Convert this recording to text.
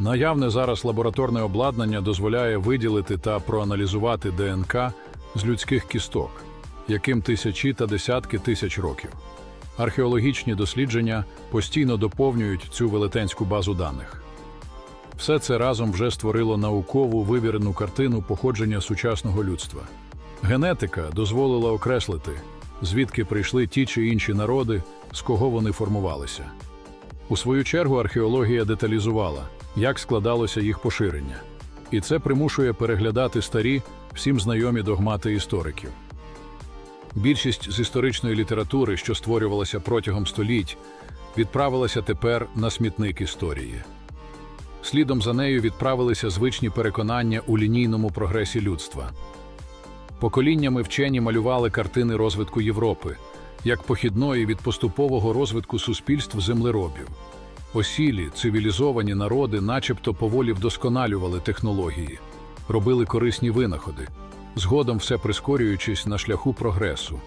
Наявне зараз лабораторне обладнання дозволяє виділити та проаналізувати ДНК з людських кісток, яким тисячі та десятки тисяч років. Археологічні дослідження постійно доповнюють цю велетенську базу даних. Все це разом вже створило наукову вивірену картину походження сучасного людства. Генетика дозволила окреслити, звідки прийшли ті чи інші народи, з кого вони формувалися. У свою чергу археологія деталізувала, як складалося їх поширення, і це примушує переглядати старі, всім знайомі догмати істориків. Більшість з історичної літератури, що створювалася протягом століть, відправилася тепер на смітник історії. Слідом за нею відправилися звичні переконання у лінійному прогресі людства. Поколіннями вчені малювали картини розвитку Європи, як похідної від поступового розвитку суспільств землеробів. Осілі, цивілізовані народи начебто поволі вдосконалювали технології, робили корисні винаходи, згодом все прискорюючись на шляху прогресу.